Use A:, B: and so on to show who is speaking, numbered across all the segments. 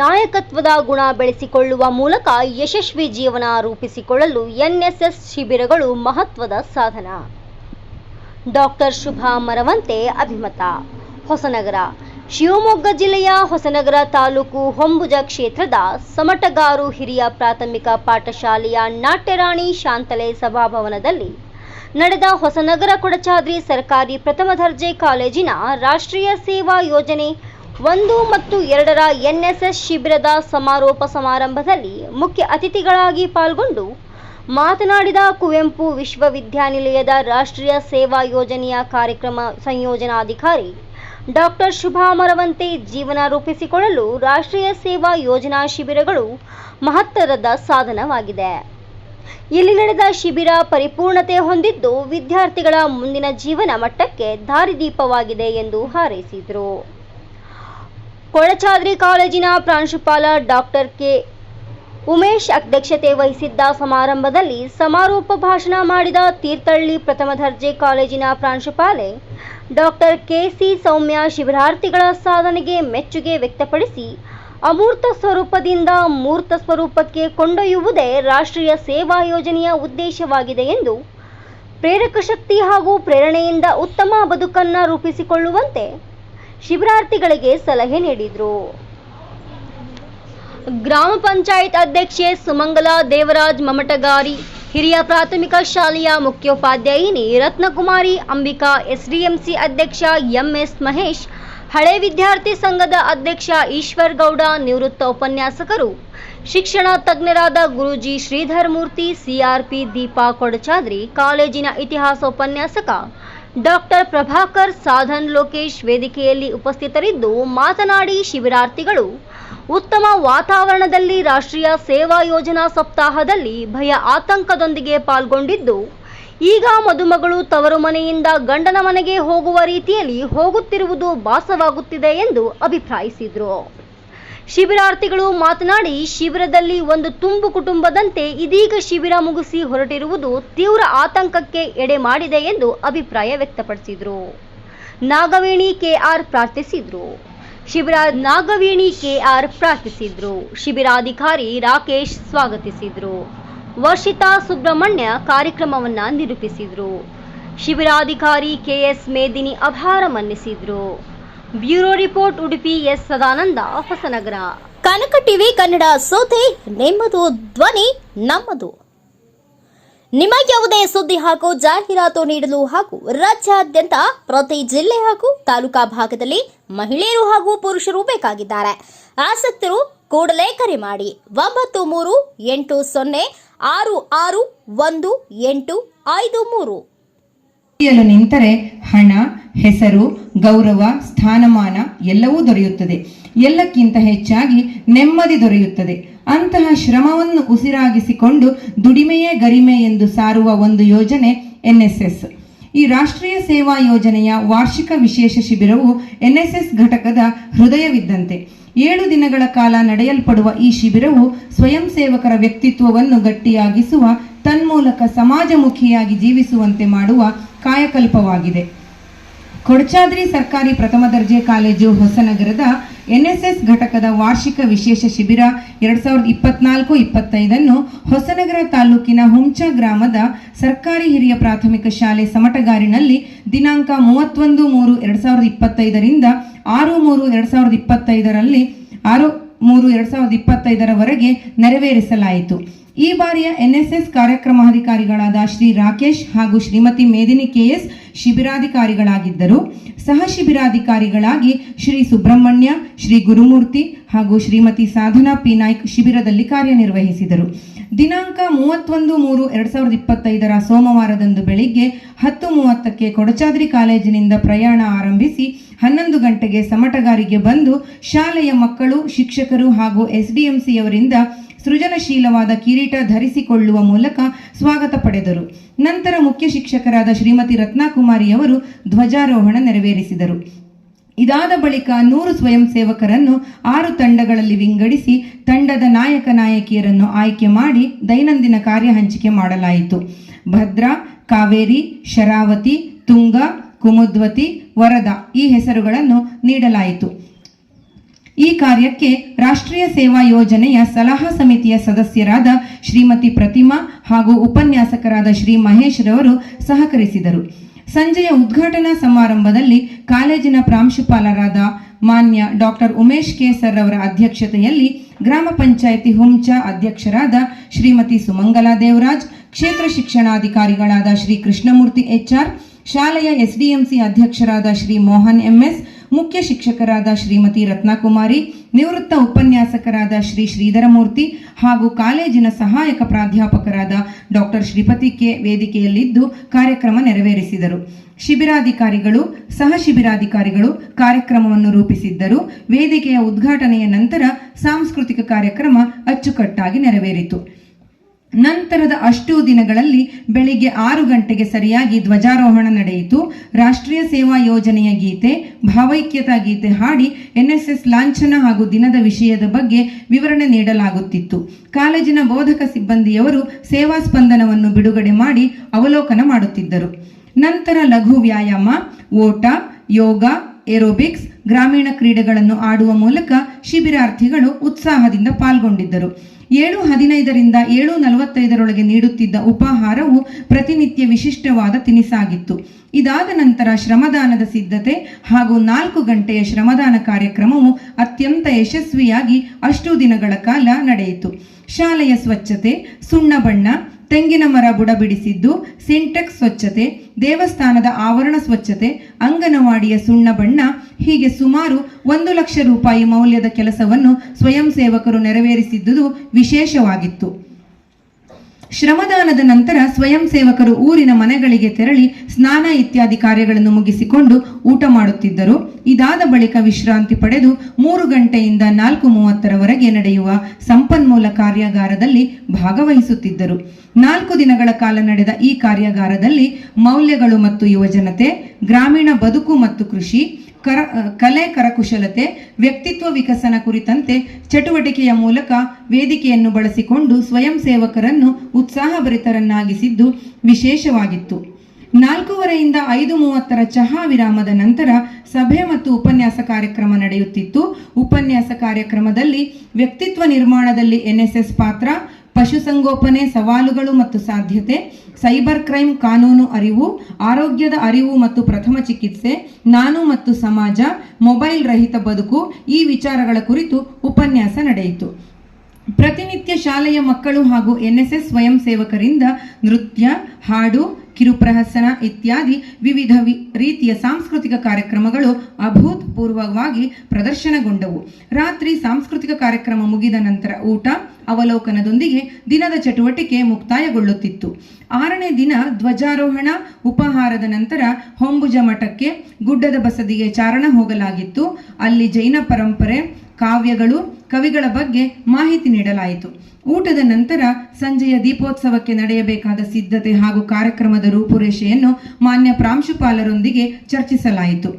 A: ನಾಯಕತ್ವದ ಗುಣ ಬೆಳೆಸಿಕೊಳ್ಳುವ ಮೂಲಕ ಯಶಸ್ವಿ ಜೀವನ ರೂಪಿಸಿಕೊಳ್ಳಲು ಎನ್ಎಸ್ಎಸ್ ಶಿಬಿರಗಳು ಮಹತ್ವದ ಸಾಧನ. ಡಾಕ್ಟರ್ ಶುಭಾ ಮರವಂತೆ ಅಭಿಮತ. ಹೊಸನಗರ, ಶಿವಮೊಗ್ಗ ಜಿಲ್ಲೆಯ ಹೊಸನಗರ ತಾಲೂಕು ಹೊಂಬುಜ ಕ್ಷೇತ್ರದ ಸಮಟಗಾರು ಹಿರಿಯ ಪ್ರಾಥಮಿಕ ಪಾಠಶಾಲೆಯ ನಾಟ್ಯರಾಣಿ ಶಾಂತಲೆ ಸಭಾಭವನದಲ್ಲಿ ನಡೆದ ಹೊಸನಗರ ಕೊಡಚಾದ್ರಿ ಸರ್ಕಾರಿ ಪ್ರಥಮ ದರ್ಜೆ ಕಾಲೇಜಿನ ರಾಷ್ಟ್ರೀಯ ಸೇವಾ ಯೋಜನೆ ಒಂದು ಮತ್ತು ಎರಡರ ಎನ್ಎಸ್ಎಸ್ ಶಿಬಿರದ ಸಮಾರೋಪ ಸಮಾರಂಭದಲ್ಲಿ ಮುಖ್ಯ ಅತಿಥಿಗಳಾಗಿ ಪಾಲ್ಗೊಂಡು ಮಾತನಾಡಿದ ಕುವೆಂಪು ವಿಶ್ವವಿದ್ಯಾನಿಲಯದ ರಾಷ್ಟ್ರೀಯ ಸೇವಾ ಯೋಜನೆಯ ಕಾರ್ಯಕ್ರಮ ಸಂಯೋಜನಾಧಿಕಾರಿ ಡಾಕ್ಟರ್ ಶುಭಾ ಮರವಂತೆ ಜೀವನ ರೂಪಿಸಿಕೊಳ್ಳಲು ರಾಷ್ಟ್ರೀಯ ಸೇವಾ ಯೋಜನಾ ಶಿಬಿರಗಳು ಮಹತ್ತರದ ಸಾಧನವಾಗಿದೆ. ಇಲ್ಲಿ ನಡೆದ ಶಿಬಿರ ಪರಿಪೂರ್ಣತೆ ಹೊಂದಿದ್ದು ವಿದ್ಯಾರ್ಥಿಗಳ ಮುಂದಿನ ಜೀವನ ಮಟ್ಟಕ್ಕೆ ದಾರಿದೀಪವಾಗಿದೆ ಎಂದು ಹಾರೈಸಿದರು. ಕೊಳಚಾದ್ರಿ ಕಾಲೇಜಿನ ಪ್ರಾಂಶುಪಾಲ ಡಾಕ್ಟರ್ ಕೆ. ಉಮೇಶ್ ಅಧ್ಯಕ್ಷತೆ ವಹಿಸಿದ್ದ ಸಮಾರಂಭದಲ್ಲಿ ಸಮಾರೋಪ ಭಾಷಣ ಮಾಡಿದ ತೀರ್ಥಹಳ್ಳಿ ಪ್ರಥಮ ದರ್ಜೆ ಕಾಲೇಜಿನ ಪ್ರಾಂಶುಪಾಲೆ ಡಾಕ್ಟರ್ ಕೆಸಿ ಸೌಮ್ಯ ಶಿಬಿರಾರ್ಥಿಗಳ ಸಾಧನೆಗೆ ಮೆಚ್ಚುಗೆ ವ್ಯಕ್ತಪಡಿಸಿ, ಅಮೂರ್ತ ಸ್ವರೂಪದಿಂದ ಮೂರ್ತ ಸ್ವರೂಪಕ್ಕೆ ಕೊಂಡೊಯ್ಯುವುದೇ ರಾಷ್ಟ್ರೀಯ ಸೇವಾ ಯೋಜನೆಯ ಉದ್ದೇಶವಾಗಿದೆ ಎಂದು ಪ್ರೇರಕ ಶಕ್ತಿ ಹಾಗೂ ಪ್ರೇರಣೆಯಿಂದ ಉತ್ತಮ ಬದುಕನ್ನು ರೂಪಿಸಿಕೊಳ್ಳುವಂತೆ ಶಿಬಿರಾರ್ಥಿಗಳಿಗೆ ಸಲಹೆ ನೀಡಿದರು. ಗ್ರಾಮ ಪಂಚಾಯತ್ ಅಧ್ಯಕ್ಷೆ ಸುಮಂಗಲ ದೇವರಾಜ್ ಮಮಟಗಾರಿ, ಹಿರಿಯ ಪ್ರಾಥಮಿಕ ಶಾಲೆಯ ಮುಖ್ಯೋಪಾಧ್ಯಾಯಿನಿ ರತ್ನಕುಮಾರಿ ಅಂಬಿಕಾ ಎಸ್ಡಿಎಂಸಿ ಅಧ್ಯಕ್ಷ ಎಂಎಸ್ ಮಹೇಶ್, ಹಳೆ ವಿದ್ಯಾರ್ಥಿ ಸಂಘದ ಅಧ್ಯಕ್ಷ ಈಶ್ವರ್ ಗೌಡ ನಿವೃತ್ತ ಉಪನ್ಯಾಸಕರು, ಶಿಕ್ಷಣ ತಜ್ಞರಾದ ಗುರುಜಿ ಶ್ರೀಧರ್ ಮೂರ್ತಿ ಸಿಆರ್ಪಿ ದೀಪಾ ಕೊಡಚಾದ್ರಿ, ಕಾಲೇಜಿನ ಇತಿಹಾಸ ಉಪನ್ಯಾಸಕ ಡಾಕ್ಟರ್ ಪ್ರಭಾಕರ್ ಸಾಧನ್ ಲೋಕೇಶ್ ವೇದಿಕೆಯಲ್ಲಿ ಉಪಸ್ಥಿತರಿದ್ದು ಮಾತನಾಡಿ ಶಿಬಿರಾರ್ಥಿಗಳು, ಉತ್ತಮ ವಾತಾವರಣದಲ್ಲಿ ರಾಷ್ಟ್ರೀಯ ಸೇವಾ ಯೋಜನಾ ಸಪ್ತಾಹದಲ್ಲಿ ಭಯ ಆತಂಕದೊಂದಿಗೆ ಪಾಲ್ಗೊಂಡಿದ್ದು, ಈಗ ಮದುಮಗಳು ತವರು ಮನೆಯಿಂದ ಗಂಡನ ಮನೆಗೆ ಹೋಗುವ ರೀತಿಯಲ್ಲಿ ಹೋಗುತ್ತಿರುವುದು ಭಾಸವಾಗುತ್ತಿದೆ ಎಂದು ಅಭಿಪ್ರಾಯಿಸಿದರು. ಶಿಬಿರಾರ್ಥಿಗಳು ಮಾತನಾಡಿ, ಶಿಬಿರದಲ್ಲಿ ಒಂದು ತುಂಬು ಕುಟುಂಬದಂತೆ ಇದೀಗ ಶಿಬಿರ ಮುಗಿಸಿ ಹೊರಟಿರುವುದು ತೀವ್ರ ಆತಂಕಕ್ಕೆ ಎಡೆ ಮಾಡಿದೆ ಎಂದು ಅಭಿಪ್ರಾಯ ವ್ಯಕ್ತಪಡಿಸಿದರು. ನಾಗವೇಣಿ ಕೆಆರ್ ಪ್ರಾರ್ಥಿಸಿದರು. ಶಿಬಿರ, ನಾಗವೇಣಿ ಕೆಆರ್ ಪ್ರಾರ್ಥಿಸಿದರು. ಶಿಬಿರಾಧಿಕಾರಿ ರಾಕೇಶ್ ಸ್ವಾಗತಿಸಿದರು. ವರ್ಷಿತಾ ಸುಬ್ರಹ್ಮಣ್ಯ ಕಾರ್ಯಕ್ರಮವನ್ನು ನಿರೂಪಿಸಿದರು. ಶಿಬಿರಾಧಿಕಾರಿ ಕೆಎಸ್ ಮೇದಿನಿ ಅಭಾರ ಮನ್ನಿಸಿದ್ರು. Bureau report, Udupi S. Sadananda, Hosanagara. Kanaka TV Kannada ಸೋತೆ ನಿಮ್ಮದು ಧ್ವನಿ, ನಮ್ಮದು. ನಿಮ್ಮ ಯಾವುದೇ ಸುದ್ದಿ ಹಾಗೂ ಜಾಹೀರಾತು ನೀಡಲು ಹಾಗೂ ರಾಜ್ಯಾದ್ಯಂತ ಪ್ರತಿ ಜಿಲ್ಲೆ ಹಾಗೂ ತಾಲೂಕಾ ಭಾಗದಲ್ಲಿ ಮಹಿಳೆಯರು ಹಾಗೂ ಪುರುಷರು ಬೇಕಾಗಿದ್ದಾರೆ. ಆಸಕ್ತರು ಕೂಡಲೇ ಕರೆ ಮಾಡಿ. ಒಂಬತ್ತು ಮೂರು ಎಂಟು ಸೊನ್ನೆ ಆರು ಆರು ಒಂದು ಎಂಟು ಐದು ಮೂರು.
B: ನಿಂತರೆ ಹಣ, ಹೆಸರು, ಗೌರವ, ಸ್ಥಾನಮಾನ ಎಲ್ಲವೂ ದೊರೆಯುತ್ತದೆ. ಎಲ್ಲಕ್ಕಿಂತ ಹೆಚ್ಚಾಗಿ ನೆಮ್ಮದಿ ದೊರೆಯುತ್ತದೆ. ಅಂತಹ ಶ್ರಮವನ್ನು ಉಸಿರಾಗಿಸಿಕೊಂಡು ದುಡಿಮೆಯೇ ಗರಿಮೆ ಎಂದು ಸಾರುವ ಒಂದು ಯೋಜನೆ ಎನ್ಎಸ್ಎಸ್. ಈ ರಾಷ್ಟ್ರೀಯ ಸೇವಾ ಯೋಜನೆಯ ವಾರ್ಷಿಕ ವಿಶೇಷ ಶಿಬಿರವು ಎನ್ಎಸ್ಎಸ್ ಘಟಕದ ಹೃದಯವಿದ್ದಂತೆ. ಏಳು ದಿನಗಳ ಕಾಲ ನಡೆಯಲ್ಪಡುವ ಈ ಶಿಬಿರವು ಸ್ವಯಂ ಸೇವಕರ ವ್ಯಕ್ತಿತ್ವವನ್ನು ಗಟ್ಟಿಯಾಗಿಸುವ, ತನ್ಮೂಲಕ ಸಮಾಜಮುಖಿಯಾಗಿ ಜೀವಿಸುವಂತೆ ಮಾಡುವ ಕಾಯಕಲ್ಪವಾಗಿದೆ. ಕೊಡಚಾದ್ರಿ ಸರ್ಕಾರಿ ಪ್ರಥಮ ದರ್ಜೆ ಕಾಲೇಜು ಹೊಸನಗರದ ಎನ್ಎಸ್ಎಸ್ ಘಟಕದ ವಾರ್ಷಿಕ ವಿಶೇಷ ಶಿಬಿರ ಎರಡ್ ಸಾವಿರದ ಇಪ್ಪತ್ನಾಲ್ಕು ಇಪ್ಪತ್ತೈದನ್ನು ಹೊಸನಗರ ತಾಲೂಕಿನ ಹುಂಚ ಗ್ರಾಮದ ಸರ್ಕಾರಿ ಹಿರಿಯ ಪ್ರಾಥಮಿಕ ಶಾಲೆ ಸಮಟಗಾರಿನಲ್ಲಿ ದಿನಾಂಕ ಮೂವತ್ತೊಂದು ಮೂರು ಎರಡ್ ಸಾವಿರದ ಇಪ್ಪತ್ತೈದರಿಂದ ಆರು ಮೂರು ಎರಡ್ ಸಾವಿರದ ಇಪ್ಪತ್ತೈದರಲ್ಲಿ ಆರು ಮೂರು ಎರಡ್ ಸಾವಿರದ ಇಪ್ಪತ್ತೈದರವರೆಗೆ ನೆರವೇರಿಸಲಾಯಿತು. ಈ ಬಾರಿಯ ಎನ್ಎಸ್ಎಸ್ ಕಾರ್ಯಕ್ರಮಾಧಿಕಾರಿಗಳಾದ ಶ್ರೀ ರಾಕೇಶ್ ಹಾಗೂ ಶ್ರೀಮತಿ ಮೇದಿನಿ ಕೆಎಸ್ ಶಿಬಿರಾಧಿಕಾರಿಗಳಾಗಿದ್ದರು. ಸಹ ಶಿಬಿರಾಧಿಕಾರಿಗಳಾಗಿ ಶ್ರೀ ಸುಬ್ರಹ್ಮಣ್ಯ, ಶ್ರೀ ಗುರುಮೂರ್ತಿ ಹಾಗೂ ಶ್ರೀಮತಿ ಸಾಧನಾ ಪಿ ನಾಯ್ಕ್ ಶಿಬಿರದಲ್ಲಿ ಕಾರ್ಯನಿರ್ವಹಿಸಿದರು. ದಿನಾಂಕ ಮೂವತ್ತೊಂದು ಮೂರು ಎರಡು ಸಾವಿರದ ಇಪ್ಪತ್ತೈದರ ಸೋಮವಾರದಂದು ಬೆಳಿಗ್ಗೆ ಹತ್ತು ಮೂವತ್ತಕ್ಕೆ ಕೊಡಚಾದ್ರಿ ಕಾಲೇಜಿನಿಂದ ಪ್ರಯಾಣ ಆರಂಭಿಸಿ ಹನ್ನೊಂದು ಗಂಟೆಗೆ ಸಮಟಗಾರಿಗೆ ಬಂದು ಶಾಲೆಯ ಮಕ್ಕಳು, ಶಿಕ್ಷಕರು ಹಾಗೂ ಎಸ್ಡಿಎಂಸಿಯವರಿಂದ ಸೃಜನಶೀಲವಾದ ಕಿರೀಟ ಧರಿಸಿಕೊಳ್ಳುವ ಮೂಲಕ ಸ್ವಾಗತ ಪಡೆದರು. ನಂತರ ಮುಖ್ಯ ಶಿಕ್ಷಕರಾದ ಶ್ರೀಮತಿ ರತ್ನಾಕುಮಾರಿಯವರು ಧ್ವಜಾರೋಹಣ ನೆರವೇರಿಸಿದರು. ಇದಾದ ಬಳಿಕ ನೂರು ಸ್ವಯಂ ಸೇವಕರನ್ನು ಆರು ತಂಡಗಳಲ್ಲಿ ವಿಂಗಡಿಸಿ ತಂಡದ ನಾಯಕ ನಾಯಕಿಯರನ್ನು ಆಯ್ಕೆ ಮಾಡಿ ದೈನಂದಿನ ಕಾರ್ಯ ಹಂಚಿಕೆ ಮಾಡಲಾಯಿತು. ಭದ್ರಾ, ಕಾವೇರಿ, ಶರಾವತಿ, ತುಂಗ, ಕುಮುದ್ವತಿ, ವರದಾ ಈ ಹೆಸರುಗಳನ್ನು ನೀಡಲಾಯಿತು. ಈ ಕಾರ್ಯಕ್ಕೆ ರಾಷ್ಟ್ರೀಯ ಸೇವಾ ಯೋಜನೆಯ ಸಲಹಾ ಸಮಿತಿಯ ಸದಸ್ಯರಾದ ಶ್ರೀಮತಿ ಪ್ರತಿಮಾ ಹಾಗೂ ಉಪನ್ಯಾಸಕರಾದ ಶ್ರೀ ಮಹೇಶ್ ರವರು ಸಹಕರಿಸಿದರು. ಸಂಜೆಯ ಉದ್ಘಾಟನಾ ಸಮಾರಂಭದಲ್ಲಿ ಕಾಲೇಜಿನ ಪ್ರಾಂಶುಪಾಲರಾದ ಮಾನ್ಯ ಡಾಕ್ಟರ್ ಉಮೇಶ್ ಕೇಸರ್ ಅವರ ಅಧ್ಯಕ್ಷತೆಯಲ್ಲಿ ಗ್ರಾಮ ಪಂಚಾಯಿತಿ ಹುಂಚ ಅಧ್ಯಕ್ಷರಾದ ಶ್ರೀಮತಿ ಸುಮಂಗಲಾ ದೇವರಾಜ್, ಕ್ಷೇತ್ರ ಶಿಕ್ಷಣಾಧಿಕಾರಿಗಳಾದ ಶ್ರೀ ಕೃಷ್ಣಮೂರ್ತಿ ಎಚ್ಆರ್, ಶಾಲೆಯ ಎಸ್ಡಿಎಂಸಿ ಅಧ್ಯಕ್ಷರಾದ ಶ್ರೀ ಮೋಹನ್ ಎಂಎಸ್ ಮುಖ್ಯ ಶಿಕ್ಷಕರಾದ ಶ್ರೀಮತಿ ರತ್ನಕುಮಾರಿ, ನಿವೃತ್ತ ಉಪನ್ಯಾಸಕರಾದ ಶ್ರೀ ಶ್ರೀಧರಮೂರ್ತಿ ಹಾಗೂ ಕಾಲೇಜಿನ ಸಹಾಯಕ ಪ್ರಾಧ್ಯಾಪಕರಾದ ಡಾಕ್ಟರ್ ಶ್ರೀಪತಿ ಕೆ. ವೇದಿಕೆಯಲ್ಲಿದ್ದು ಕಾರ್ಯಕ್ರಮ ನೆರವೇರಿಸಿದರು. ಶಿಬಿರಾಧಿಕಾರಿಗಳು, ಸಹ ಶಿಬಿರಾಧಿಕಾರಿಗಳು ಕಾರ್ಯಕ್ರಮವನ್ನು ರೂಪಿಸಿದ್ದರು. ವೇದಿಕೆಯ ಉದ್ಘಾಟನೆಯ ನಂತರ ಸಾಂಸ್ಕೃತಿಕ ಕಾರ್ಯಕ್ರಮ ಅಚ್ಚುಕಟ್ಟಾಗಿ ನೆರವೇರಿತು. ನಂತರದ ಅಷ್ಟು ದಿನಗಳಲ್ಲಿ ಬೆಳಿಗ್ಗೆ ಆರು ಗಂಟೆಗೆ ಸರಿಯಾಗಿ ಧ್ವಜಾರೋಹಣ ನಡೆಯಿತು. ರಾಷ್ಟ್ರೀಯ ಸೇವಾ ಯೋಜನೆಯ ಗೀತೆ, ಭಾವೈಕ್ಯತಾ ಗೀತೆ ಹಾಡಿ ಎನ್ಎಸ್ಎಸ್ ಲಾಂಛನ ಹಾಗೂ ದಿನದ ವಿಷಯದ ಬಗ್ಗೆ ವಿವರಣೆ ನೀಡಲಾಗುತ್ತಿತ್ತು. ಕಾಲೇಜಿನ ಬೋಧಕ ಸಿಬ್ಬಂದಿಯವರು ಸೇವಾ ಸ್ಪಂದನವನ್ನು ಬಿಡುಗಡೆ ಮಾಡಿ ಅವಲೋಕನ ಮಾಡುತ್ತಿದ್ದರು. ನಂತರ ಲಘು ವ್ಯಾಯಾಮ, ಓಟ, ಯೋಗ, ಏರೋಬಿಕ್ಸ್, ಗ್ರಾಮೀಣ ಕ್ರೀಡೆಗಳನ್ನು ಆಡುವ ಮೂಲಕ ಶಿಬಿರಾರ್ಥಿಗಳು ಉತ್ಸಾಹದಿಂದ ಪಾಲ್ಗೊಂಡಿದ್ದರು. ಏಳು ಹದಿನೈದರಿಂದ ಏಳು ನಲವತ್ತೈದರೊಳಗೆ ನೀಡುತ್ತಿದ್ದ ಉಪಾಹಾರವು ಪ್ರತಿನಿತ್ಯ ವಿಶಿಷ್ಟವಾದ ತಿನಿಸಾಗಿತ್ತು. ಇದಾದ ನಂತರ ಶ್ರಮದಾನದ ಸಿದ್ಧತೆ ಹಾಗೂ ನಾಲ್ಕು ಗಂಟೆಯ ಶ್ರಮದಾನ ಕಾರ್ಯಕ್ರಮವು ಅತ್ಯಂತ ಯಶಸ್ವಿಯಾಗಿ ಅಷ್ಟು ದಿನಗಳ ಕಾಲ ನಡೆಯಿತು. ಶಾಲೆಯ ಸ್ವಚ್ಛತೆ, ಸುಣ್ಣ ಬಣ್ಣ ತೆಂಗಿನ ಮರ ಬುಡ ಬಿಡಿಸಿದ್ದು, ಸಿಂಟೆಕ್ಸ್ ಸ್ವಚ್ಛತೆ, ದೇವಸ್ಥಾನದ ಆವರಣ ಸ್ವಚ್ಛತೆ, ಅಂಗನವಾಡಿಯ ಸುಣ್ಣ ಬಣ್ಣ, ಹೀಗೆ ಸುಮಾರು ಒಂದು ಲಕ್ಷ ರೂಪಾಯಿ ಮೌಲ್ಯದ ಕೆಲಸವನ್ನು ಸ್ವಯಂ ಸೇವಕರು ನೆರವೇರಿಸಿದ್ದುದು ವಿಶೇಷವಾಗಿತ್ತು. ಶ್ರಮದಾನದ ನಂತರ ಸ್ವಯಂ ಸೇವಕರು ಊರಿನ ಮನೆಗಳಿಗೆ ತೆರಳಿ ಸ್ನಾನ ಇತ್ಯಾದಿ ಕಾರ್ಯಗಳನ್ನು ಮುಗಿಸಿಕೊಂಡು ಊಟ ಮಾಡುತ್ತಿದ್ದರು. ಇದಾದ ಬಳಿಕ ವಿಶ್ರಾಂತಿ ಪಡೆದು ಮೂರು ಗಂಟೆಯಿಂದ ನಾಲ್ಕು ಮೂವತ್ತರವರೆಗೆ ನಡೆಯುವ ಸಂಪನ್ಮೂಲ ಕಾರ್ಯಾಗಾರದಲ್ಲಿ ಭಾಗವಹಿಸುತ್ತಿದ್ದರು. ನಾಲ್ಕು ದಿನಗಳ ಕಾಲ ನಡೆದ ಈ ಕಾರ್ಯಾಗಾರದಲ್ಲಿ ಮೌಲ್ಯಗಳು ಮತ್ತು ಯುವಜನತೆ, ಗ್ರಾಮೀಣ ಬದುಕು ಮತ್ತು ಕೃಷಿ ಕರ ಕಲೆ ಕರಕುಶಲತೆ, ವ್ಯಕ್ತಿತ್ವ ವಿಕಸನ ಕುರಿತಂತೆ ಚಟುವಟಿಕೆಯ ಮೂಲಕ ವೇದಿಕೆಯನ್ನು ಬಳಸಿಕೊಂಡು ಸ್ವಯಂ ಸೇವಕರನ್ನು ಉತ್ಸಾಹಭರಿತರನ್ನಾಗಿಸಿದ್ದು ವಿಶೇಷವಾಗಿತ್ತು. ನಾಲ್ಕೂವರೆಯಿಂದ ಐದು ಮೂವತ್ತರ ಚಹಾ ವಿರಾಮದ ನಂತರ ಸಭೆ ಮತ್ತು ಉಪನ್ಯಾಸ ಕಾರ್ಯಕ್ರಮ ನಡೆಯುತ್ತಿತ್ತು. ಉಪನ್ಯಾಸ ಕಾರ್ಯಕ್ರಮದಲ್ಲಿ ವ್ಯಕ್ತಿತ್ವ ನಿರ್ಮಾಣದಲ್ಲಿ ಎನ್ಎಸ್ಎಸ್ ಪಾತ್ರ ಪಶುಸಂಗೋಪನೆ, ಸವಾಲುಗಳು ಮತ್ತು ಸಾಧ್ಯತೆ, ಸೈಬರ್ ಕ್ರೈಮ್ ಕಾನೂನು ಅರಿವು, ಆರೋಗ್ಯದ ಅರಿವು ಮತ್ತು ಪ್ರಥಮ ಚಿಕಿತ್ಸೆ, ನಾನು ಮತ್ತು ಸಮಾಜ, ಮೊಬೈಲ್ ರಹಿತ ಬದುಕು ಈ ವಿಚಾರಗಳ ಕುರಿತು ಉಪನ್ಯಾಸ ನಡೆಯಿತು. ಪ್ರತಿನಿತ್ಯ ಶಾಲೆಯ ಮಕ್ಕಳು ಹಾಗೂ ಎನ್ಎಸ್ಎಸ್ ಸ್ವಯಂ ಸೇವಕರಿಂದ ನೃತ್ಯ, ಹಾಡು, ಕಿರುಪ್ರಹಸನ ಇತ್ಯಾದಿ ವಿವಿಧ ರೀತಿಯ ಸಾಂಸ್ಕೃತಿಕ ಕಾರ್ಯಕ್ರಮಗಳು ಅಭೂತಪೂರ್ವವಾಗಿ ಪ್ರದರ್ಶನಗೊಂಡವು. ರಾತ್ರಿ ಸಾಂಸ್ಕೃತಿಕ ಕಾರ್ಯಕ್ರಮ ಮುಗಿದ ನಂತರ ಊಟ, ಅವಲೋಕನದೊಂದಿಗೆ ದಿನದ ಚಟುವಟಿಕೆ ಮುಕ್ತಾಯಗೊಳ್ಳುತ್ತಿತ್ತು. ಆರನೇ ದಿನ ಧ್ವಜಾರೋಹಣ, ಉಪಹಾರದ ನಂತರ ಹೊಂಬುಜ ಮಠಕ್ಕೆ ಗುಡ್ಡದ ಬಸದಿಗೆ ಚಾರಣ ಹೋಗಲಾಗಿತ್ತು. ಅಲ್ಲಿ ಜೈನ ಪರಂಪರೆ, ಕಾವ್ಯಗಳು ಕವಿಗಳ ಬಗ್ಗೆ ಮಾಹಿತಿ ನೀಡಲಾಯಿತು. ಊಟದ ನಂತರ ಸಂಜೆಯ ದೀಪೋತ್ಸವಕ್ಕೆ ನಡೆಯಬೇಕಾದ ಸಿದ್ಧತೆ ಹಾಗೂ ಕಾರ್ಯಕ್ರಮದ ರೂಪುರೇಷೆಯನ್ನು ಮಾನ್ಯ ಪ್ರಾಂಶುಪಾಲರೊಂದಿಗೆ ಚರ್ಚಿಸಲಾಯಿತು.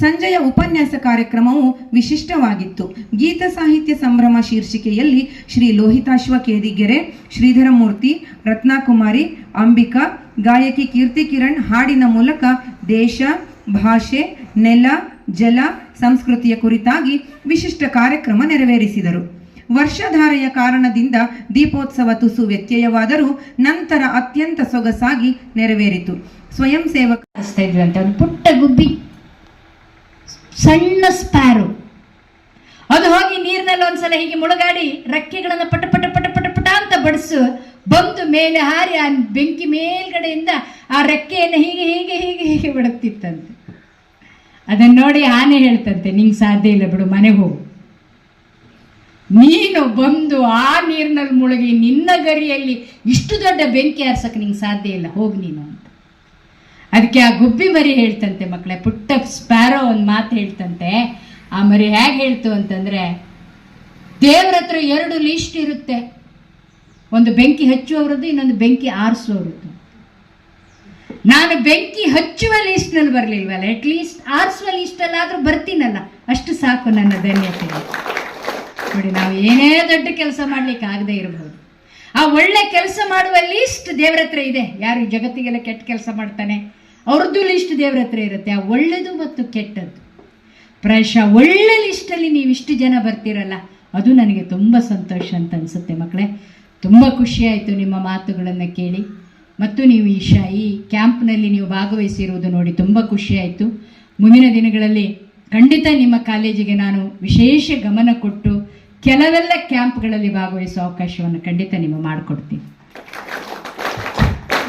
B: ಸಂಜೆಯ ಉಪನ್ಯಾಸ ಕಾರ್ಯಕ್ರಮವು ವಿಶಿಷ್ಟವಾಗಿತ್ತು. ಗೀತ ಸಾಹಿತ್ಯ ಸಂಭ್ರಮ ಶೀರ್ಷಿಕೆಯಲ್ಲಿ ಶ್ರೀ ಲೋಹಿತಾಶ್ವ ಕೇದಿಗೆರೆ ಶ್ರೀಧರಮೂರ್ತಿ, ರತ್ನಾಕುಮಾರಿ, ಅಂಬಿಕಾ, ಗಾಯಕಿ ಕೀರ್ತಿ ಕಿರಣ್ ಹಾಡಿನ ಮೂಲಕ ದೇಶ, ಭಾಷೆ, ನೆಲ, ಜಲ ಸಂಸ್ಕೃತಿಯ ಕುರಿತಾಗಿ ವಿಶಿಷ್ಟ ಕಾರ್ಯಕ್ರಮ ನೆರವೇರಿಸಿದರು. ವರ್ಷಧಾರೆಯ ಕಾರಣದಿಂದ ದೀಪೋತ್ಸವ ತುಸು ವ್ಯತ್ಯಯವಾದರೂ ನಂತರ ಅತ್ಯಂತ ಸೊಗಸಾಗಿ ನೆರವೇರಿತು. ಸ್ವಯಂ ಸೇವಕ
C: ಪುಟ್ಟ ಗುಬ್ಬಿ, ಸಣ್ಣ ಸ್ಪ್ಯಾರು ಅದು ಹೋಗಿ ನೀರಿನಲ್ಲಿ ಒಂದ್ಸಲ ಹೀಗೆ ಮುಳುಗಾಡಿ ರೆಕ್ಕೆಗಳನ್ನು ಪಟ ಪಟ ಪಟ ಪಟ ಪಟ ಅಂತ ಬಡಿಸು, ಬಂದು ಮೇಲೆ ಹಾರಿ ಆ ಬೆಂಕಿ ಮೇಲ್ಗಡೆಯಿಂದ ಆ ರೆಕ್ಕೆಯನ್ನು ಹೀಗೆ ಹೀಗೆ ಹೀಗೆ ಹೀಗೆ ಬಿಡುತ್ತಿತ್ತಂತೆ ಅದನ್ನ ನೋಡಿ ಆನೆ ಹೇಳ್ತಂತೆ, ನಿಂಗೆ ಸಾಧ್ಯ ಇಲ್ಲ ಬಿಡು, ಮನೆಗೆ ಹೋಗು. ನೀನು ಬಂದು ಆ ನೀರಿನಲ್ಲಿ ಮುಳುಗಿ ನಿನ್ನ ಗರಿಯಲ್ಲಿ ಇಷ್ಟು ದೊಡ್ಡ ಬೆಂಕಿ ಹಾರ್ಸಕ್ಕೆ ನಿಂಗೆ ಸಾಧ್ಯ ಇಲ್ಲ, ಹೋಗಿ ನೀನು ಅಂತ. ಅದಕ್ಕೆ ಆ ಗುಬ್ಬಿ ಮರಿ ಹೇಳ್ತಂತೆ ಮಕ್ಕಳೇ ಪುಟ್ಟ ಸ್ಪ್ಯಾರೋ ಒಂದು ಮಾತು ಹೇಳ್ತಂತೆ. ಆ ಮರಿ ಹೇಗೆ ಹೇಳ್ತು ಅಂತಂದರೆ, ದೇವ್ರ ಹತ್ರ ಎರಡು ಲೀಸ್ಟ್ ಇರುತ್ತೆ. ಒಂದು ಬೆಂಕಿ ಹಚ್ಚುವವರದ್ದು, ಇನ್ನೊಂದು ಬೆಂಕಿ ಆರಿಸುವವರದ್ದು ನಾನು ಬೆಂಕಿ ಹಚ್ಚುವ ಲೀಸ್ಟ್ನಲ್ಲಿ ಬರಲಿಲ್ವಲ್ಲ? ಅಟ್ ಲೀಸ್ಟ್ ಆರಿಸುವ ಲೀಸ್ಟಲ್ಲಾದರೂ ಬರ್ತೀನಲ್ಲ. ಅಷ್ಟು ಸಾಕು ನನ್ನ ಧನ್ಯತೆ ನೋಡಿ, ನಾವು ಏನೇ ದೊಡ್ಡ ಕೆಲಸ ಮಾಡ್ಲಿಕ್ಕೆ ಆಗದೆ ಇರಬಹುದು ಆ ಒಳ್ಳೆ ಕೆಲಸ ಮಾಡುವ ಲೀಸ್ಟ್ ದೇವ್ರ ಹತ್ರ ಇದೆ. ಯಾರು ಜಗತ್ತಿಗೆಲ್ಲ ಕೆಟ್ಟ ಕೆಲಸ ಮಾಡ್ತಾನೆ? ಅವ್ರದ್ದು ಲಿಸ್ಟ್ ದೇವ್ರ ಹತ್ರ ಇರುತ್ತೆ. ಆ ಒಳ್ಳೆದು ಮತ್ತು ಕೆಟ್ಟದ್ದು. ಪ್ರಶ ಒಳ್ಳೆ ಲಿಸ್ಟಲ್ಲಿ ನೀವು ಇಷ್ಟು ಜನ ಬರ್ತೀರಲ್ಲ, ಅದು ನನಗೆ ತುಂಬ ಸಂತೋಷ ಅಂತ ಅನಿಸುತ್ತೆ ಮಕ್ಕಳೇ. ತುಂಬ ಖುಷಿಯಾಯಿತು ನಿಮ್ಮ ಮಾತುಗಳನ್ನು ಕೇಳಿ. ಮತ್ತು ನೀವು ಈ ಶ, ಈ ಕ್ಯಾಂಪ್ನಲ್ಲಿ ನೀವು ಭಾಗವಹಿಸಿರುವುದು ನೋಡಿ ತುಂಬ ಖುಷಿಯಾಯಿತು ಮುಂದಿನ ದಿನಗಳಲ್ಲಿ ಖಂಡಿತ ನಿಮ್ಮ ಕಾಲೇಜಿಗೆ ನಾನು ವಿಶೇಷ ಗಮನ ಕೊಟ್ಟು ಕೆಲವೆಲ್ಲ ಕ್ಯಾಂಪ್ಗಳಲ್ಲಿ ಭಾಗವಹಿಸುವ ಅವಕಾಶವನ್ನು ಖಂಡಿತ ನೀವು ಮಾಡಿಕೊಡ್ತೀನಿ.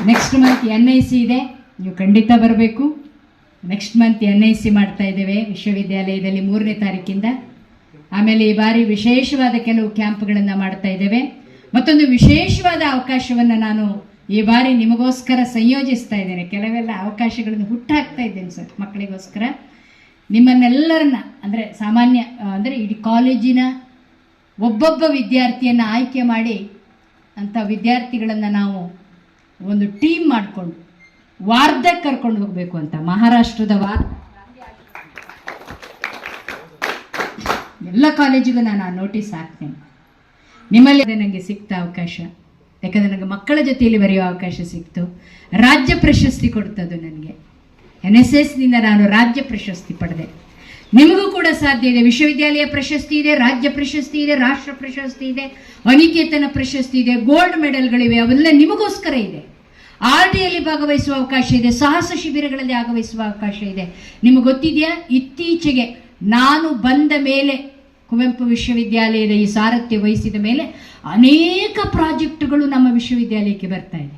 C: Next month N I C ಇದೆ. ನೀವು ಖಂಡಿತ ಬರಬೇಕು. Next month N I C ಮಾಡ್ತಾ ಇದ್ದೇವೆ ವಿಶ್ವವಿದ್ಯಾಲಯದಲ್ಲಿ ಮೂರನೇ ತಾರೀಕಿಂದ. ಆಮೇಲೆ ಈ ಬಾರಿ ವಿಶೇಷವಾದ ಕೆಲವು ಕ್ಯಾಂಪ್ಗಳನ್ನು ಮಾಡ್ತಾ ಇದ್ದೇವೆ. ಮತ್ತೊಂದು ವಿಶೇಷವಾದ ಅವಕಾಶವನ್ನು ನಾನು ಈ ಬಾರಿ ನಿಮಗೋಸ್ಕರ ಸಂಯೋಜಿಸ್ತಾ ಇದ್ದೇನೆ. ಕೆಲವೆಲ್ಲ ಅವಕಾಶಗಳನ್ನು ಹುಟ್ಟಾಕ್ತಾ ಇದ್ದೇನೆ ಸರ್ ಮಕ್ಕಳಿಗೋಸ್ಕರ. ನಿಮ್ಮನ್ನೆಲ್ಲರನ್ನ, ಅಂದರೆ ಸಾಮಾನ್ಯ ಅಂದರೆ ಇಡೀ ಕಾಲೇಜಿನ ಒಬ್ಬೊಬ್ಬ ವಿದ್ಯಾರ್ಥಿಯನ್ನು ಆಯ್ಕೆ ಮಾಡಿ ಅಂಥ ವಿದ್ಯಾರ್ಥಿಗಳನ್ನು ನಾವು ಒಂದು ಟೀಮ್ ಮಾಡಿಕೊಂಡು ವಾರ್ಧಕ್ಕೆ ಕರ್ಕೊಂಡು ಹೋಗಬೇಕು ಅಂತ ಮಹಾರಾಷ್ಟ್ರದ ವಾರ್. ಎಲ್ಲ ಕಾಲೇಜಿಗೂ ನಾನು ನೋಟಿಸ್ ಹಾಕ್ತೇನೆ. ನಿಮ್ಮಲ್ಲಿ ನನಗೆ ಸಿಕ್ತ ಅವಕಾಶ. ಯಾಕಂದರೆ ನನಗೆ ಮಕ್ಕಳ ಜೊತೆಯಲ್ಲಿ ಬರೆಯುವ ಅವಕಾಶ ಸಿಕ್ತು. ರಾಜ್ಯ ಪ್ರಶಸ್ತಿ ಕೊಡ್ತದ್ದು ನನಗೆ. ಎನ್ ಎಸ್ ಎಸ್ನಿಂದ ನಾನು ರಾಜ್ಯ ಪ್ರಶಸ್ತಿ ಪಡೆದೆ. ನಿಮಗೂ ಕೂಡ ಸಾಧ್ಯ ಇದೆ. ವಿಶ್ವವಿದ್ಯಾಲಯ ಪ್ರಶಸ್ತಿ ಇದೆ, ರಾಜ್ಯ ಪ್ರಶಸ್ತಿ ಇದೆ, ರಾಷ್ಟ್ರ ಪ್ರಶಸ್ತಿ ಇದೆ, ಅನಿಕೇತನ ಪ್ರಶಸ್ತಿ ಇದೆ, ಗೋಲ್ಡ್ ಮೆಡಲ್ಗಳಿವೆ, ಅವೆಲ್ಲ ನಿಮಗೋಸ್ಕರ ಇದೆ. ಆರ್ ಡಿಯಲ್ಲಿ ಭಾಗವಹಿಸುವ ಅವಕಾಶ ಇದೆ, ಸಾಹಸ ಶಿಬಿರಗಳಲ್ಲಿ ಭಾಗವಹಿಸುವ ಅವಕಾಶ ಇದೆ. ನಿಮಗೆ ಗೊತ್ತಿದೆಯಾ? ಇತ್ತೀಚೆಗೆ ನಾನು ಬಂದ ಮೇಲೆ ಕುವೆಂಪು ವಿಶ್ವವಿದ್ಯಾಲಯದ ಈ ಸಾರಥ್ಯ ವಹಿಸಿದ ಮೇಲೆ ಅನೇಕ ಪ್ರಾಜೆಕ್ಟ್ಗಳು ನಮ್ಮ ವಿಶ್ವವಿದ್ಯಾಲಯಕ್ಕೆ ಬರ್ತಾ ಇದೆ.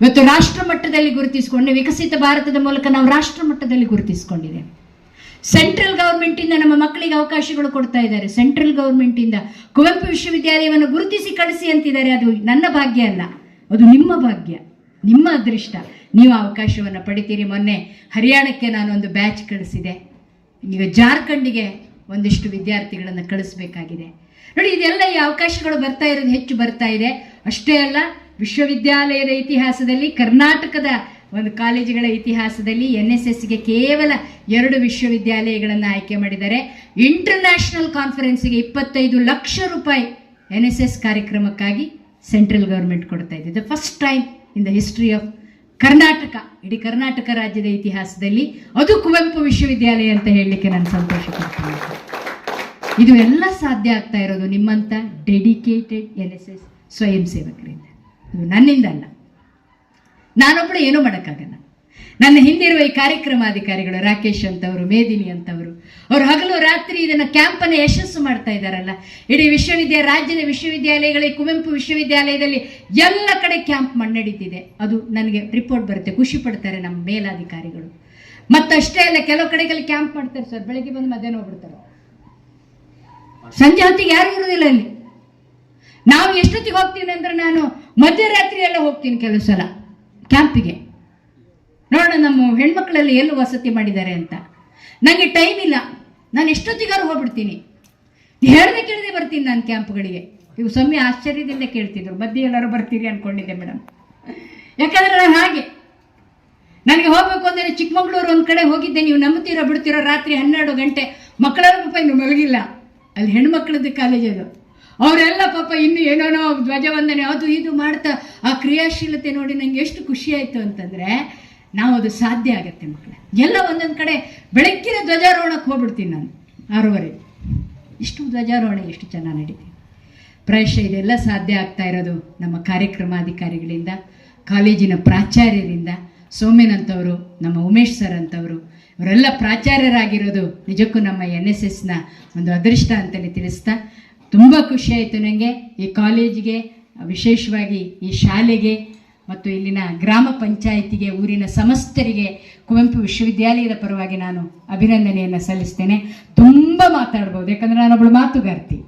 C: ಇವತ್ತು ರಾಷ್ಟ್ರ ಮಟ್ಟದಲ್ಲಿ ಗುರುತಿಸಿಕೊಂಡು ವಿಕಸಿತ ಭಾರತದ ಮೂಲಕ ನಾವು ರಾಷ್ಟ್ರ ಮಟ್ಟದಲ್ಲಿ ಗುರುತಿಸಿಕೊಂಡಿದ್ದೇವೆ. ಸೆಂಟ್ರಲ್ ಗೌರ್ಮೆಂಟಿಂದ ನಮ್ಮ ಮಕ್ಕಳಿಗೆ ಅವಕಾಶಗಳು ಕೊಡ್ತಾ ಇದ್ದಾರೆ. ಸೆಂಟ್ರಲ್ ಗೌರ್ಮೆಂಟಿಂದ ಕುವೆಂಪು ವಿಶ್ವವಿದ್ಯಾಲಯವನ್ನು ಗುರುತಿಸಿ ಕಳಿಸಿ ಅಂತಿದ್ದಾರೆ. ಅದು ನನ್ನ ಭಾಗ್ಯ ಅಲ್ಲ, ಅದು ನಿಮ್ಮ ಭಾಗ್ಯ, ನಿಮ್ಮ ಅದೃಷ್ಟ. ನೀವು ಅವಕಾಶವನ್ನು ಪಡಿತೀರಿ. ಮೊನ್ನೆ ಹರಿಯಾಣಕ್ಕೆ ನಾನು ಒಂದು ಬ್ಯಾಚ್ ಕಳಿಸಿದೆ. ಈಗ ಜಾರ್ಖಂಡಿಗೆ ಒಂದಿಷ್ಟು ವಿದ್ಯಾರ್ಥಿಗಳನ್ನು ಕಳಿಸ್ಬೇಕಾಗಿದೆ. ನೋಡಿ, ಇದೆಲ್ಲ ಈ ಅವಕಾಶಗಳು ಬರ್ತಾ ಇರೋದು ಹೆಚ್ಚು ಬರ್ತಾ ಇದೆ. ಅಷ್ಟೇ ಅಲ್ಲ, ವಿಶ್ವವಿದ್ಯಾಲಯದ ಇತಿಹಾಸದಲ್ಲಿ, ಕರ್ನಾಟಕದ ಒಂದು ಕಾಲೇಜುಗಳ ಇತಿಹಾಸದಲ್ಲಿ ಎನ್ ಎಸ್ ಎಸ್ಗೆ ಕೇವಲ ಎರಡು ವಿಶ್ವವಿದ್ಯಾಲಯಗಳನ್ನು ಆಯ್ಕೆ ಮಾಡಿದ್ದಾರೆ. ಇಂಟರ್ನ್ಯಾಷನಲ್ ಕಾನ್ಫರೆನ್ಸಿಗೆ ಇಪ್ಪತ್ತೈದು ಲಕ್ಷ ರೂಪಾಯಿ ಎನ್ ಎಸ್ ಎಸ್ ಕಾರ್ಯಕ್ರಮಕ್ಕಾಗಿ ಸೆಂಟ್ರಲ್ ಗೌರ್ಮೆಂಟ್ ಕೊಡ್ತಾ ಇದೆ. First time in the history of Karnataka, ಇಡೀ ಕರ್ನಾಟಕ ರಾಜ್ಯದ ಇತಿಹಾಸದಲ್ಲಿ ಅದು ಕುವೆಂಪು ವಿಶ್ವವಿದ್ಯಾಲಯ ಅಂತ ಹೇಳಲಿಕ್ಕೆ ನಾನು ಸಂತೋಷ ಪಡ್ತೀನಿ ಇದು ಎಲ್ಲ ಸಾಧ್ಯ ಆಗ್ತಾ ಇರೋದು ನಿಮ್ಮಂಥ ಡೆಡಿಕೇಟೆಡ್ ಎನ್ ಎಸ್ ಎಸ್ ಸ್ವಯಂ ಸೇವಕರಿಂದ. ನನ್ನಿಂದ ಅಲ್ಲ. ನಾನೊಬ್ಬಳು ಏನೂ ಮಾಡೋಕ್ಕಾಗಲ್ಲ. ನನ್ನ ಹಿಂದಿರುವ ಈ ಕಾರ್ಯಕ್ರಮಾಧಿಕಾರಿಗಳು ರಾಕೇಶ್ ಅಂತವರು, ಮೇದಿನಿ ಅಂತವರು ಅವರು ಹಗಲು ರಾತ್ರಿ ಇದನ್ನು ಕ್ಯಾಂಪನ್ನು ಯಶಸ್ಸು ಮಾಡ್ತಾ ಇದ್ದಾರಲ್ಲ ಇಡೀ ವಿಶ್ವವಿದ್ಯಾಲಯ ರಾಜ್ಯದ ವಿಶ್ವವಿದ್ಯಾಲಯಗಳಲ್ಲಿ ಕುವೆಂಪು ವಿಶ್ವವಿದ್ಯಾಲಯದಲ್ಲಿ ಎಲ್ಲ ಕಡೆ ಕ್ಯಾಂಪ್ ನಡೀತಿದೆ ಅದು ನನಗೆ ರಿಪೋರ್ಟ್ ಬರುತ್ತೆ. ಖುಷಿ ಪಡ್ತಾರೆ ನಮ್ಮ ಮೇಲಾಧಿಕಾರಿಗಳು. ಮತ್ತಷ್ಟೇ ಅಲ್ಲ, ಕೆಲವು ಕಡೆಗಳಲ್ಲಿ ಕ್ಯಾಂಪ್ ಮಾಡ್ತಾರೆ ಸರ್ ಬೆಳಗ್ಗೆ ಬಂದು ಮಧ್ಯಾಹ್ನ ಹೋಗ್ಬಿಡ್ತಾರೆ. ಸಂಜೆ ಹೊತ್ತಿಗೆ ಯಾರು ಇರೋದಿಲ್ಲ ಅಲ್ಲಿ? ನಾವು ಎಷ್ಟೊತ್ತಿಗೆ ಹೋಗ್ತೀನಿ ಅಂದ್ರೆ ನಾನು ಮಧ್ಯರಾತ್ರಿ ಎಲ್ಲ ಹೋಗ್ತೀನಿ ಕೆಲವು ಸಲ ಕ್ಯಾಂಪಿಗೆ ನೋಡೋಣ, ನಮ್ಮ ಹೆಣ್ಮಕ್ಳಲ್ಲಿ ಎಲ್ಲೂ ವಸತಿ ಮಾಡಿದ್ದಾರೆ ಅಂತ. ನನಗೆ ಟೈಮ್ ಇಲ್ಲ. ನಾನು ಎಷ್ಟೊತ್ತಿಗಾರು ಹೋಗ್ಬಿಡ್ತೀನಿ. ಹೇಳ್ದೆ ಕೇಳದೆ ಬರ್ತೀನಿ ನಾನು ಕ್ಯಾಂಪ್ಗಳಿಗೆ ಇವು ಸೊಮ್ಮೆ ಆಶ್ಚರ್ಯದಿಂದ ಕೇಳ್ತಿದ್ರು. ಮಧ್ಯೆ ಎಲ್ಲರೂ ಬರ್ತೀರಿ ಅನ್ಕೊಂಡಿದ್ದೆ ಮೇಡಮ್ ಯಾಕಂದ್ರೆ ನಾನು ಹಾಗೆ. ನನಗೆ ಹೋಗ್ಬೇಕು ಅಂದರೆ ಚಿಕ್ಕಮಗಳೂರು ಒಂದು ಕಡೆ ಹೋಗಿದ್ದೆ. ನೀವು ನಂಬುತ್ತೀರೋ ಬಿಡ್ತೀರೋ ರಾತ್ರಿ ಹನ್ನೆರಡು ಗಂಟೆ ಮಕ್ಕಳ ಪಾಪ ಇನ್ನು ಮಲಗಿಲ್ಲ. ಅಲ್ಲಿ ಹೆಣ್ಮಕ್ಳದ್ದು ಕಾಲೇಜ್ ಅದು. ಅವರೆಲ್ಲ ಪಾಪ ಇನ್ನು ಏನೋನೋ ಧ್ವಜವಂದನೆ, ಅದು ಇದು ಮಾಡ್ತಾ ಆ ಕ್ರಿಯಾಶೀಲತೆ ನೋಡಿ ನನಗೆ ಎಷ್ಟು ಖುಷಿ ಆಯಿತು ಅಂತಂದರೆ ನಾವು ಅದು ಸಾಧ್ಯ ಆಗತ್ತೆ ಮಕ್ಕಳೇ. ಎಲ್ಲ ಒಂದೊಂದು ಕಡೆ ಬೆಳಕಿನ ಧ್ವಜಾರೋಹಣಕ್ಕೆ ಹೋಗ್ಬಿಡ್ತೀನಿ ನಾನು, ಆರೂವರೆ. ಇಷ್ಟು ಧ್ವಜಾರೋಹಣ, ಎಷ್ಟು ಚೆನ್ನಾಗಿ ನಡೀತೀನಿ ಪ್ರಾಯಶಃ ಇದೆಲ್ಲ ಸಾಧ್ಯ ಆಗ್ತಾ ಇರೋದು ನಮ್ಮ ಕಾರ್ಯಕ್ರಮಾಧಿಕಾರಿಗಳಿಂದ, ಕಾಲೇಜಿನ ಪ್ರಾಚಾರ್ಯರಿಂದ ಸೌಮ್ಯನ್ ಅಂತವರು ನಮ್ಮ ಉಮೇಶ್ ಸರ್ ಅಂತವರು. ಇವರೆಲ್ಲ ಪ್ರಾಚಾರ್ಯರಾಗಿರೋದು ನಿಜಕ್ಕೂ ನಮ್ಮ ಎನ್ ಎಸ್ ಎಸ್ನ ಒಂದು ಅದೃಷ್ಟ ಅಂತಲೇ ತಿಳಿಸ್ತಾ, ತುಂಬ ಖುಷಿಯಾಯಿತು ನನಗೆ ಈ ಕಾಲೇಜಿಗೆ, ವಿಶೇಷವಾಗಿ ಈ ಶಾಲೆಗೆ ಮತ್ತು ಇಲ್ಲಿನ ಗ್ರಾಮ ಪಂಚಾಯಿತಿಗೆ, ಊರಿನ ಸಮಸ್ತರಿಗೆ ಕುವೆಂಪು ವಿಶ್ವವಿದ್ಯಾಲಯದ ಪರವಾಗಿ ನಾನು ಅಭಿನಂದನೆಯನ್ನು ಸಲ್ಲಿಸ್ತೇನೆ. ತುಂಬ ಮಾತಾಡ್ಬೋದು, ಯಾಕಂದರೆ ನಾನೊಬ್ಬಳು ಮಾತುಗಾರ್ತಿ.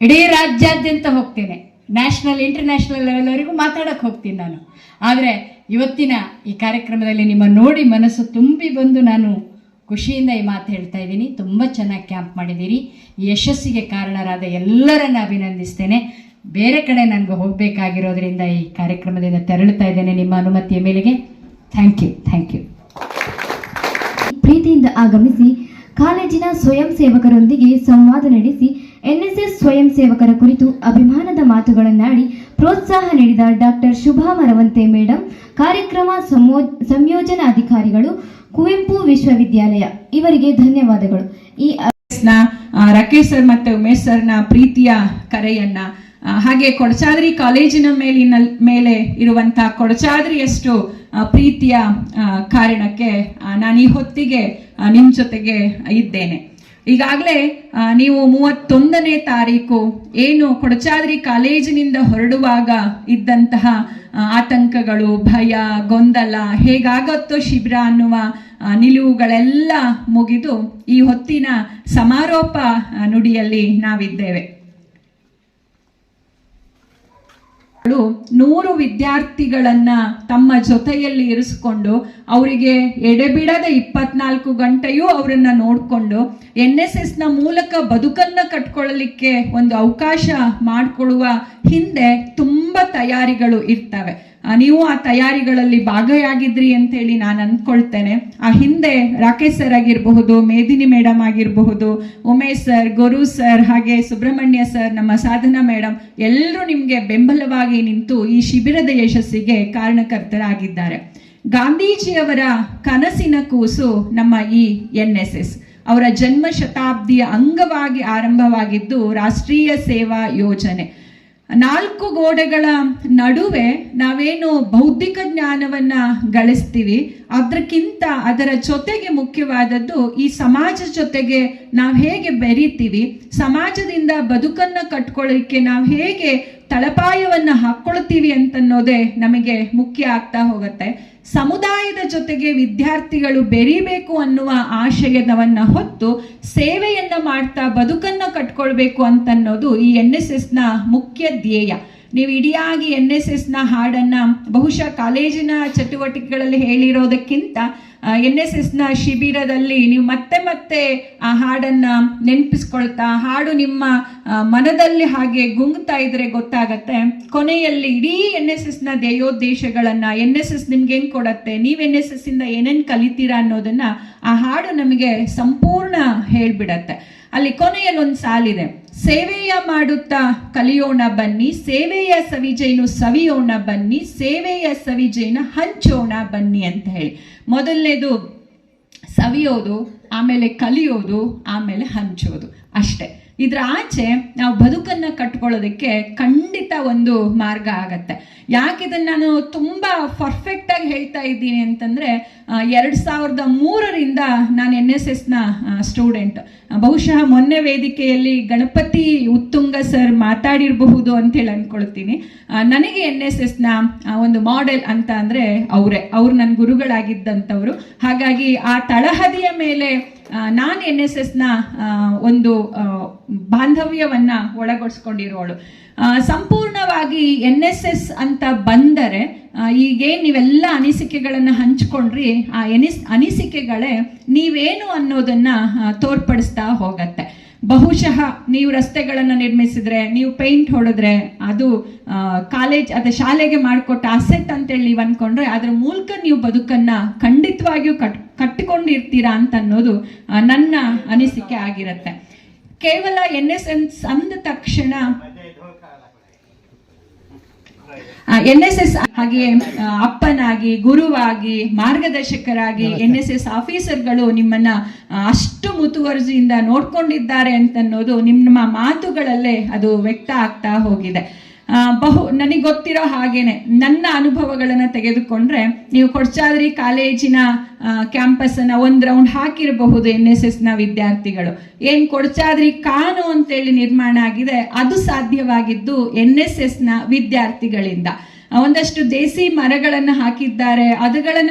C: ಇಡೀ ರಾಜ್ಯಾದ್ಯಂತ ಹೋಗ್ತೇನೆ. ನ್ಯಾಷನಲ್, ಇಂಟರ್ನ್ಯಾಷನಲ್ ಲೆವೆಲ್ವರೆಗೂ ಮಾತಾಡಕ್ಕೆ ಹೋಗ್ತೀನಿ ನಾನು. ಆದರೆ ಇವತ್ತಿನ ಈ ಕಾರ್ಯಕ್ರಮದಲ್ಲಿ ನಿಮ್ಮ ನೋಡಿ ಮನಸ್ಸು ತುಂಬಿ ಬಂದು ನಾನು ಖುಷಿಯಿಂದ ಈ ಮಾತು ಹೇಳ್ತಾ ಇದ್ದೀನಿ. ತುಂಬ ಚೆನ್ನಾಗಿ ಕ್ಯಾಂಪ್ ಮಾಡಿದ್ದೀರಿ. ಯಶಸ್ಸಿಗೆ ಕಾರಣರಾದ ಎಲ್ಲರನ್ನ ಅಭಿನಂದಿಸ್ತೇನೆ. ಬೇರೆ ಕಡೆ ನನಗೆ ಹೋಗಬೇಕಾಗಿರೋದ್ರಿಂದ ಈ ಕಾರ್ಯಕ್ರಮದಿಂದ ತೆರಳುತ್ತಾ ಇದ್ದೇನೆ ನಿಮ್ಮ ಅನುಮತಿಯ ಮೇಲೆಗೆ. ಥ್ಯಾಂಕ್ ಯು ಥ್ಯಾಂಕ್ ಯು
D: ಪ್ರೀತಿಯಿಂದ ಆಗಮಿಸಿ ಕಾಲೇಜಿನ ಸ್ವಯಂ ಸೇವಕರೊಂದಿಗೆ ಸಂವಾದ ನಡೆಸಿ ಎನ್ಎಸ್ಎಸ್ ಸ್ವಯಂ ಸೇವಕರ ಕುರಿತು ಅಭಿಮಾನದ ಮಾತುಗಳನ್ನಾಡಿ ಪ್ರೋತ್ಸಾಹ ನೀಡಿದ ಡಾಕ್ಟರ್ ಶುಭಾ ಮರವಂತೆ ಮೇಡಂ ಕಾರ್ಯಕ್ರಮ ಸಮೋ ಸಂಯೋಜನಾಧಿಕಾರಿಗಳು ಕುವೆಂಪು ವಿಶ್ವವಿದ್ಯಾಲಯ. ಇವರಿಗೆ ಧನ್ಯವಾದಗಳು. ಈ
E: ರಾಕೇಶ್ ಸರ್ ಮತ್ತು ಉಮೇಶ್ ಸರ್ನ ಪ್ರೀತಿಯ ಕರೆಯನ್ನ ಹಾಗೆ ಕೊಡಚಾದ್ರಿ ಕಾಲೇಜಿನ ಮೇಲಿನ ಮೇಲೆ ಇರುವಂತಹ ಕೊಡಚಾದ್ರಿಯಷ್ಟು ಪ್ರೀತಿಯ ಕಾರಣಕ್ಕೆ ನಾನು ಈ ಹೊತ್ತಿಗೆ ನಿಮ್ಮ ನಿಮ್ ಜೊತೆಗೆ ಇದ್ದೇನೆ. ಈಗಾಗಲೇ ನೀವು ಮೂವತ್ತೊಂದನೇ ತಾರೀಕು ಏನು ಕೊಡಚಾದ್ರಿ ಕಾಲೇಜಿನಿಂದ ಹೊರಡುವಾಗ ಇದ್ದಂತಹ ಆತಂಕಗಳು, ಭಯ, ಗೊಂದಲ, ಹೇಗಾಗತ್ತೋ ಶಿಬಿರ ಅನ್ನುವ ನಿಲುವುಗಳೆಲ್ಲ ಮುಗಿದು ಈ ಹೊತ್ತಿನ ಸಮಾರೋಪ ನುಡಿಯಲ್ಲಿ ನಾವಿದ್ದೇವೆ. ನೂರು ವಿದ್ಯಾರ್ಥಿಗಳನ್ನ ತಮ್ಮ ಜೊತೆಯಲ್ಲಿ ಇರಿಸಿಕೊಂಡು ಅವರಿಗೆ ಎಡೆಬಿಡದ ಇಪ್ಪತ್ನಾಲ್ಕು ಗಂಟೆಯೂ ಅವರನ್ನ ನೋಡಿಕೊಂಡು ಎನ್ ಎಸ್ ಎಸ್ನ ಮೂಲಕ ಬದುಕನ್ನ ಕಟ್ಕೊಳ್ಳಲಿಕ್ಕೆ ಒಂದು ಅವಕಾಶ ಮಾಡಿಕೊಡುವ ಹಿಂದೆ ತುಂಬಾ ತಯಾರಿಗಳು ಇರ್ತವೆ. ನೀವು ಆ ತಯಾರಿಗಳಲ್ಲಿ ಭಾಗಿಯಾಗಿದ್ರಿ ಅಂತ ಹೇಳಿ ನಾನು ಅಂದ್ಕೊಳ್ತೇನೆ. ಆ ಹಿಂದೆ ರಾಕೇಶ್ ಸರ್ ಆಗಿರಬಹುದು, ಮೇದಿನಿ ಮೇಡಮ್ ಆಗಿರಬಹುದು, ಉಮೇಶ್ ಸರ್ ಗುರು ಸರ್, ಹಾಗೆ ಸುಬ್ರಹ್ಮಣ್ಯ ಸರ್, ನಮ್ಮ ಸಾಧನಾ ಮೇಡಮ್, ಎಲ್ಲರೂ ನಿಮಗೆ ಬೆಂಬಲವಾಗಿ ನಿಂತು ಈ ಶಿಬಿರದ ಯಶಸ್ಸಿಗೆ ಕಾರಣಕರ್ತರಾಗಿದ್ದಾರೆ. ಗಾಂಧೀಜಿಯವರ ಕನಸಿನ ಕೂಸು ನಮ್ಮ ಈ ಎನ್ ಎಸ್ ಎಸ್. ಅವರ ಜನ್ಮ ಶತಾಬ್ದಿಯ ಅಂಗವಾಗಿ ಆರಂಭವಾಗಿದ್ದು ರಾಷ್ಟ್ರೀಯ ಸೇವಾ ಯೋಜನೆ. ನಾಲ್ಕು ಗೋಡೆಗಳ ನಡುವೆ ನಾವೇನು ಬೌದ್ಧಿಕ ಜ್ಞಾನವನ್ನ ಗಳಿಸ್ತೀವಿ ಅದಕ್ಕಿಂತ ಅದರ ಜೊತೆಗೆ ಮುಖ್ಯವಾದದ್ದು ಈ ಸಮಾಜ ಜೊತೆಗೆ ನಾವು ಹೇಗೆ ಬೆರಿತೀವಿ, ಸಮಾಜದಿಂದ ಬದುಕನ್ನ ಕಟ್ಕೊಳ್ಳಿಕ್ಕೆ ನಾವು ಹೇಗೆ ತಳಪಾಯವನ್ನ ಹಾಕೊಳ್ತೀವಿ ಅಂತನ್ನೋದೇ ನಮಗೆ ಮುಖ್ಯ ಆಗ್ತಾ ಹೋಗುತ್ತೆ. ಸಮುದಾಯದ ಜೊತೆಗೆ ವಿದ್ಯಾರ್ಥಿಗಳು ಬೆರೀಬೇಕು ಅನ್ನುವ ಆಶಯದವನ್ನ ಹೊತ್ತು ಸೇವೆಯನ್ನ ಮಾಡ್ತಾ ಬದುಕನ್ನ ಕಟ್ಕೊಳ್ಬೇಕು ಅಂತನ್ನೋದು ಈ ಎನ್ ಎಸ್ ಎಸ್ನ ಮುಖ್ಯ ಧ್ಯೇಯ. ನೀವು ಇಡಿಯಾಗಿ ಎನ್ ಎಸ್ ಎಸ್ನ ಹಾಡನ್ನ ಬಹುಶಃ ಕಾಲೇಜಿನ ಚಟುವಟಿಕೆಗಳಲ್ಲಿ ಹೇಳಿರೋದಕ್ಕಿಂತ ಎನ್ ಎಸ್ ಎಸ್ನ ಶಿಬಿರದಲ್ಲಿ ನೀವು ಮತ್ತೆ ಮತ್ತೆ ಆ ಹಾಡನ್ನ ನೆನಪಿಸ್ಕೊಳ್ತಾ ಹಾಡು ನಿಮ್ಮ ಮನದಲ್ಲಿ ಹಾಗೆ ಗುಂಗ್ತಾ ಇದ್ರೆ ಗೊತ್ತಾಗತ್ತೆ. ಕೊನೆಯಲ್ಲಿ ಇಡೀ ಎನ್ ಎಸ್ ಎಸ್ನ ಧ್ಯೇಯೋದ್ದೇಶಗಳನ್ನ ಎನ್ ಎಸ್ ಎಸ್ ನಿಮ್ಗೆ ಹೆಂಗೆ ಕೊಡತ್ತೆ, ನೀವು ಎನ್ ಎಸ್ ಎಸ್ ಇಂದ ಏನೇನ್ ಕಲಿತೀರಾ ಅನ್ನೋದನ್ನ ಆ ಹಾಡು ನಮಗೆ ಸಂಪೂರ್ಣ ಹೇಳ್ಬಿಡತ್ತೆ. ಅಲ್ಲಿ ಕೊನೆಯಲ್ಲಿ ಒಂದು ಸಾಲಿದೆ. ಸೇವೆಯ ಮಾಡುತ್ತಾ ಕಲಿಯೋಣ ಬನ್ನಿ, ಸೇವೆಯ ಸವಿಜೈನು ಸವಿಯೋಣ ಬನ್ನಿ, ಸೇವೆಯ ಸವಿಜೈನ ಹಂಚೋಣ ಬನ್ನಿ ಅಂತ ಹೇಳಿ. ಮೊದಲನೇದು ಸವಿಯೋದು, ಆಮೇಲೆ ಕಲಿಯೋದು, ಆಮೇಲೆ ಹಂಚೋದು. ಅಷ್ಟೇ. ಇದ್ರ ಆಚೆ ನಾವು ಬದುಕನ್ನ ಕಟ್ಕೊಳ್ಳೋದಕ್ಕೆ ಖಂಡಿತ ಒಂದು ಮಾರ್ಗ ಆಗತ್ತೆ. ಯಾಕೆ ಇದನ್ನ ನಾನು ತುಂಬಾ ಪರ್ಫೆಕ್ಟ್ ಆಗಿ ಹೇಳ್ತಾ ಇದ್ದೀನಿ ಅಂತಂದ್ರೆ ಎರಡು ಸಾವಿರದ ಮೂರರಿಂದ ನಾನು ಎನ್ ಎಸ್ ಎಸ್ನ ಸ್ಟೂಡೆಂಟ್ ಬಹುಶಃ ಮೊನ್ನೆ ವೇದಿಕೆಯಲ್ಲಿ ಗಣಪತಿ ಉತ್ತುಂಗ ಸರ್ ಮಾತಾಡಿರಬಹುದು ಅಂತ ಹೇಳಿ ಅನ್ಕೊಳ್ತೀನಿ ನನಗೆ ಎನ್ ಎಸ್ ಎಸ್ನ ಆ, ಒಂದು ಮಾಡೆಲ್ ಅಂತ ಅಂದ್ರೆ ಅವರೇ. ಅವ್ರು ನನ್ನ ಗುರುಗಳಾಗಿದ್ದಂಥವ್ರು. ಹಾಗಾಗಿ ಆ ತಳಹದಿಯ ಮೇಲೆ ನಾನು ಎನ್ ಎಸ್ ಎಸ್ನ ಒಂದು ಬಾಂಧವ್ಯವನ್ನ ಒಳಗೊಡಿಸ್ಕೊಂಡಿರೋಳು. ಸಂಪೂರ್ಣವಾಗಿ ಎನ್ ಎಸ್ ಎಸ್ ಅಂತ ಬಂದರೆ ಈಗೇನು ನೀವೆಲ್ಲ ಅನಿಸಿಕೆಗಳನ್ನ ಹಂಚ್ಕೊಂಡ್ರಿ, ಆ ಎನಿಸ್ ಅನಿಸಿಕೆಗಳೇ ನೀವೇನು ಅನ್ನೋದನ್ನ ತೋರ್ಪಡಿಸ್ತಾ ಹೋಗತ್ತೆ. ಬಹುಶಃ ನೀವು ರಸ್ತೆಗಳನ್ನು ನಿರ್ಮಿಸಿದ್ರೆ, ನೀವು ಪೇಂಟ್ ಹೊಡೆದ್ರೆ, ಅದು ಕಾಲೇಜ್ ಅಥವಾ ಶಾಲೆಗೆ ಮಾಡಿಕೊಟ್ಟ ಅಸೆಟ್ ಅಂತೇಳಿ ನೀವು ಅನ್ಕೊಂಡ್ರೆ ಅದ್ರ ಮೂಲಕ ನೀವು ಬದುಕನ್ನ ಖಂಡಿತವಾಗಿಯೂ ಕಟ್ ಕಟ್ಟಿಕೊಂಡಿರ್ತೀರಾ ಅಂತ ಅನ್ನೋದು ನನ್ನ ಅನಿಸಿಕೆ ಆಗಿರತ್ತೆ. ಕೇವಲ ಎನ್ ಎಸ್ ಎನ್ಸ್ ಅಂದ ತಕ್ಷಣ ಎನ್ ಎಸ್ ಎಸ್ ಹಾಗೆ ಅಪ್ಪನಾಗಿ ಗುರುವಾಗಿ ಮಾರ್ಗದರ್ಶಕರಾಗಿ ಎನ್ ಎಸ್ ಎಸ್ ಆಫೀಸರ್ಗಳು ನಿಮ್ಮನ್ನ ಅಷ್ಟು ಮುತುವರ್ಜಿಯಿಂದ ನೋಡ್ಕೊಂಡಿದ್ದಾರೆ ಅಂತನ್ನೋದು ನಿಮ್ಮ ಮಾತುಗಳಲ್ಲೇ ಅದು ವ್ಯಕ್ತ ಆಗ್ತಾ ಹೋಗಿದೆ. ಬಹು, ನನಗೆ ಗೊತ್ತಿರೋ ಹಾಗೇನೆ, ನನ್ನ ಅನುಭವಗಳನ್ನು ತೆಗೆದುಕೊಂಡ್ರೆ, ನೀವು ಕೊಡ್ಚಾದ್ರಿ ಕಾಲೇಜಿನ ಕ್ಯಾಂಪಸ್ ಒಂದು ರೌಂಡ್ ಹಾಕಿರಬಹುದು ಎನ್ ಎಸ್ ಎಸ್ನ ವಿದ್ಯಾರ್ಥಿಗಳು. ಏನ್ ಕೊಡ್ಚಾದ್ರಿ ಕಾನು ಅಂತೇಳಿ ನಿರ್ಮಾಣ ಆಗಿದೆ, ಅದು ಸಾಧ್ಯವಾಗಿದ್ದು ಎನ್ ಎಸ್ ಎಸ್ ವಿದ್ಯಾರ್ಥಿಗಳಿಂದ. ಒಂದಷ್ಟು ದೇಸಿ ಮರಗಳನ್ನು ಹಾಕಿದ್ದಾರೆ, ಅದುಗಳನ್ನು